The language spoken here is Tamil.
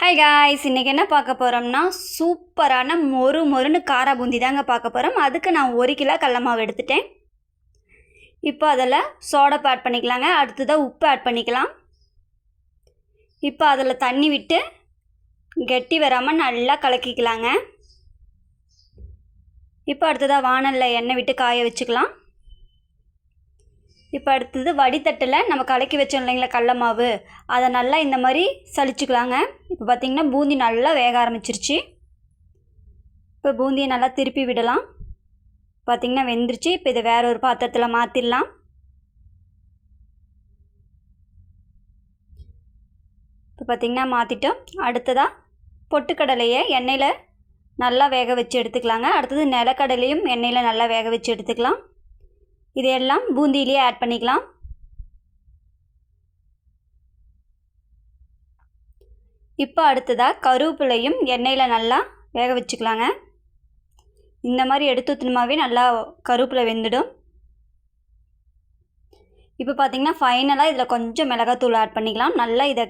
ஹாய் காய்ஸ் இன்றைக்கி என்ன பார்க்க போகிறோம்னா சூப்பரான மொறு மொறுன்னு காரா பூந்தி தாங்க பார்க்க போகிறோம் அதுக்கு நான் ஒரு கிலோ கடல மாவு எடுத்துட்டேன். இப்போ அதில் சோடப்பு ஆட் பண்ணிக்கலாங்க. அடுத்ததாக உப்பு ஆட் பண்ணிக்கலாம். இப்போ அதில் தண்ணி விட்டு கெட்டி வராமல் நல்லா கலக்கிக்கலாங்க. இப்போ அடுத்ததாக வானலில் எண்ணெய் விட்டு காய வச்சுக்கலாம். இப்போ அடுத்தது வடித்தட்டில் நம்ம கலக்கி வச்சோம் இல்லைங்களா கடல மாவு. அதை நல்லா இந்த மாதிரி சளிச்சுக்கலாங்க. இப்போ பார்த்திங்கன்னா பூந்தி நல்லா வேக ஆரம்பிச்சிருச்சு. இப்போ பூந்தியை நல்லா திருப்பி விடலாம். பார்த்திங்கன்னா வெந்துருச்சு. இப்போ இதை வேற ஒரு பாத்திரத்தில் மாற்றிடலாம் இப்போ பார்த்திங்கன்னா மாற்றிட்டோம் அடுத்ததாக பொட்டுக்கடலையை எண்ணெயில் நல்லா வேக வச்சு எடுத்துக்கலாங்க. அடுத்தது நிலக்கடலையும் எண்ணெயில் நல்லா வேக வச்சு எடுத்துக்கலாம். இதையெல்லாம் பூந்தியிலேயே ஆட் பண்ணிக்கலாம். இப்போ அடுத்ததாக கருவேப்பிலையும் எண்ணெயில் நல்லா வேக வச்சுக்கலாங்க. இந்த மாதிரி எடுத்து ஊற்றினமாவே நல்லா கருவேப்பிலை வெந்துடும். இப்போ பார்த்திங்கன்னா ஃபைனலாக இதில் கொஞ்சம் மிளகாத்தூள் ஆட் பண்ணிக்கலாம். நல்லா இதை